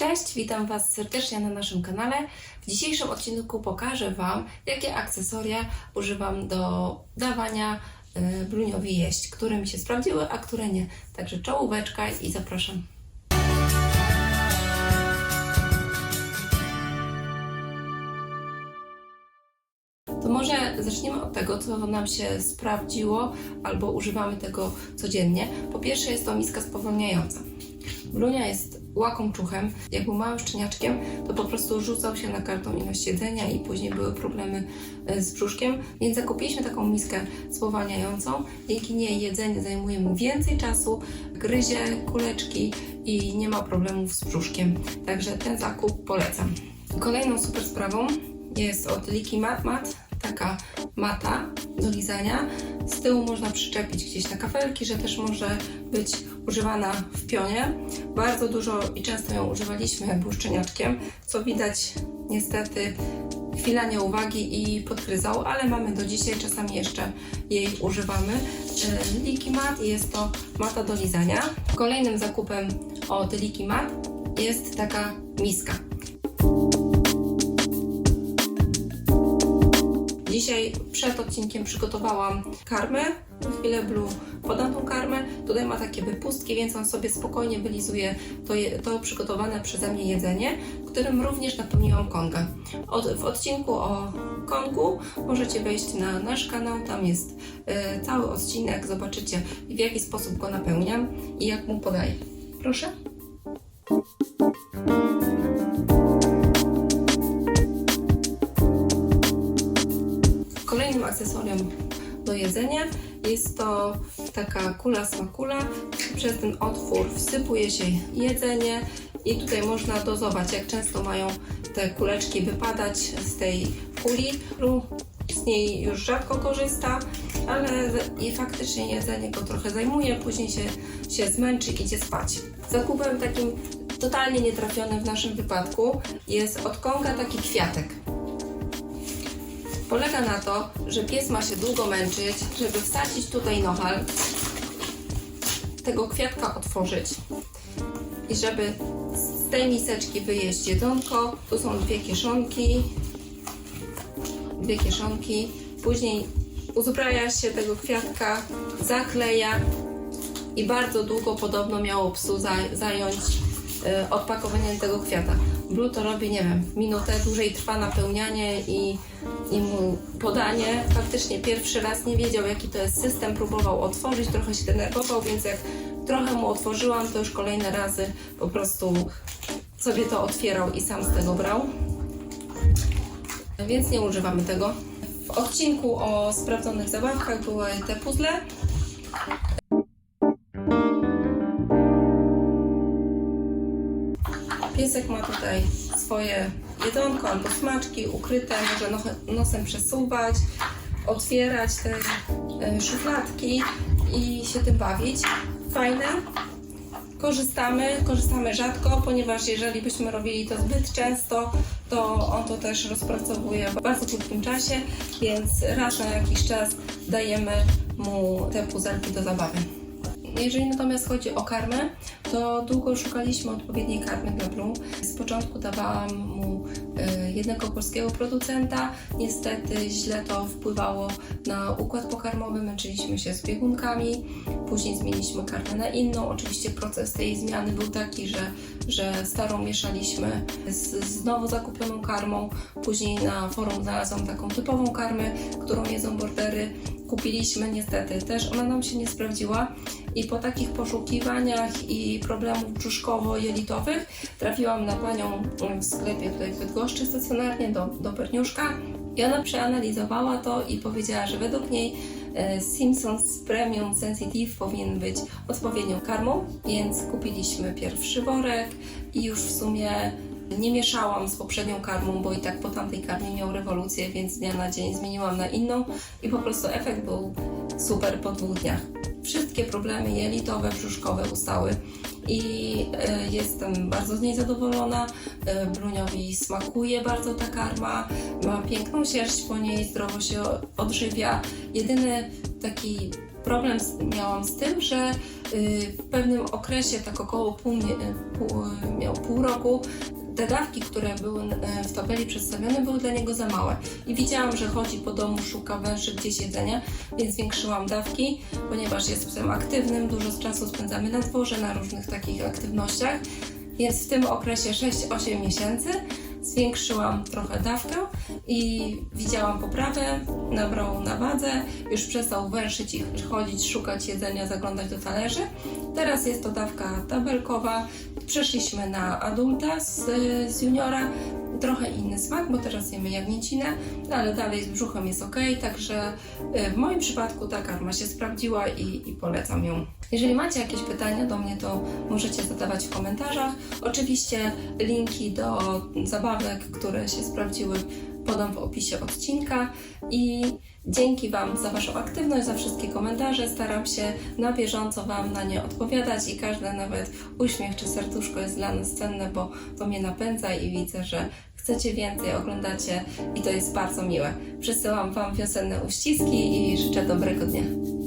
Cześć, witam Was serdecznie na naszym kanale. W dzisiejszym odcinku pokażę Wam, jakie akcesoria używam do dawania y, bluniowi jeść, które mi się sprawdziły, a które nie. Także czołóweczka i zapraszam. To może zaczniemy od tego, co nam się sprawdziło albo używamy tego codziennie. Po pierwsze jest to miska spowolniająca. Blunia jest łakomczuchem. Jak był małym szczeniaczkiem, to po prostu rzucał się na kartą ilość jedzenia i później były problemy e, z brzuszkiem, więc zakupiliśmy taką miskę spowalniającą. Dzięki niej jedzenie zajmuje mu więcej czasu, gryzie kuleczki i nie ma problemów z brzuszkiem. Także ten zakup polecam. Kolejną super sprawą jest od Liki Mat Mat taka mata do lizania. Z tyłu można przyczepić gdzieś na kafelki, że też może być używana w pionie. Bardzo dużo i często ją używaliśmy jak co widać niestety chwila nieuwagi i podgryzał, ale mamy do dzisiaj, czasami jeszcze jej używamy. E, Liki Mat jest to mata do lizania. Kolejnym zakupem od Liki Mat jest taka miska. Dzisiaj przed odcinkiem przygotowałam karmę. W chwilę Blue podam tą karmę. Tutaj ma takie wypustki, więc on sobie spokojnie wylizuje to, je, to przygotowane przeze mnie jedzenie, którym również napełniłam konga. Od, w odcinku o kongu możecie wejść na nasz kanał, tam jest e, cały odcinek, zobaczycie w jaki sposób go napełniam i jak mu podaję. Proszę. Akcesorium do jedzenia jest to taka kula smakula. Przez ten otwór wsypuje się jedzenie i tutaj można dozować, jak często mają te kuleczki wypadać z tej kuli. Lu z niej już rzadko korzysta, ale i faktycznie jedzenie go trochę zajmuje, później się, się zmęczy i idzie spać. Zakupem takim totalnie nietrafionym w naszym wypadku jest od Konga taki kwiatek. Polega na to, że pies ma się długo męczyć, żeby wsadzić tutaj nohal, tego kwiatka otworzyć i żeby z tej miseczki wyjeść jedzonko. Tu są dwie kieszonki, dwie kieszonki. Później uzbraja się tego kwiatka, zakleja i bardzo długo podobno miało psu za- zająć odpakowanie tego kwiata. Blue to robi, nie wiem, minutę, dłużej trwa napełnianie i, i mu podanie. Faktycznie pierwszy raz nie wiedział, jaki to jest system, próbował otworzyć, trochę się denerwował, więc jak trochę mu otworzyłam, to już kolejne razy po prostu sobie to otwierał i sam z tego brał. Więc nie używamy tego. W odcinku o sprawdzonych zabawkach były te puzzle. Ma tutaj swoje jedzonko albo smaczki ukryte, może no- nosem przesuwać, otwierać te e, szufladki i się tym bawić. Fajne. Korzystamy, korzystamy rzadko, ponieważ jeżeli byśmy robili to zbyt często, to on to też rozpracowuje w bardzo krótkim czasie, więc raz na jakiś czas dajemy mu te puzelki do zabawy. Jeżeli natomiast chodzi o karmę, to długo szukaliśmy odpowiedniej karmy dla Blue. Z początku dawałam mu y, jednego polskiego producenta. Niestety źle to wpływało na układ pokarmowy, męczyliśmy się z biegunkami. Później zmieniliśmy karmę na inną. Oczywiście proces tej zmiany był taki, że, że starą mieszaliśmy z, z nowo zakupioną karmą. Później na forum znalazłam taką typową karmę, którą jedzą bordery. Kupiliśmy niestety też, ona nam się nie sprawdziła i po takich poszukiwaniach i problemów brzuszkowo-jelitowych trafiłam na panią w sklepie tutaj w Bydgoszczy stacjonarnie do, do Perniuszka i ona przeanalizowała to i powiedziała, że według niej e, Simpsons Premium Sensitive powinien być odpowiednią karmą, więc kupiliśmy pierwszy worek i już w sumie nie mieszałam z poprzednią karmą, bo i tak po tamtej karmie miał rewolucję, więc z dnia na dzień zmieniłam na inną i po prostu efekt był super po dwóch dniach. Wszystkie problemy jelitowe, brzuszkowe ustały i e, jestem bardzo z niej zadowolona. E, Bluniowi smakuje bardzo ta karma, ma piękną sierść po niej, zdrowo się odżywia. Jedyny taki problem miałam z tym, że y, w pewnym okresie, tak około pół, pół, miał pół roku, te dawki, które były e, w tabeli przedstawione, były dla niego za małe. I widziałam, że chodzi po domu, szuka węży gdzieś jedzenia, więc zwiększyłam dawki, ponieważ jest psem aktywnym, dużo czasu spędzamy na dworze, na różnych takich aktywnościach. Więc w tym okresie 6-8 miesięcy zwiększyłam trochę dawkę i widziałam poprawę, nabrał na wadze, już przestał węszyć i chodzić, szukać jedzenia, zaglądać do talerzy. Teraz jest to dawka tabelkowa. Przeszliśmy na adulta z, z juniora. Trochę inny smak, bo teraz jemy jagnięcinę, ale dalej z brzuchem jest ok, także y, w moim przypadku ta karma się sprawdziła i, i polecam ją. Jeżeli macie jakieś pytania do mnie, to możecie zadawać w komentarzach. Oczywiście linki do zabawek, które się sprawdziły, podam w opisie odcinka i dzięki Wam za Waszą aktywność, za wszystkie komentarze. Staram się na bieżąco Wam na nie odpowiadać i każdy nawet uśmiech czy serduszko jest dla nas cenne, bo to mnie napędza i widzę, że chcecie więcej, oglądacie i to jest bardzo miłe. Przesyłam Wam wiosenne uściski i życzę dobrego dnia.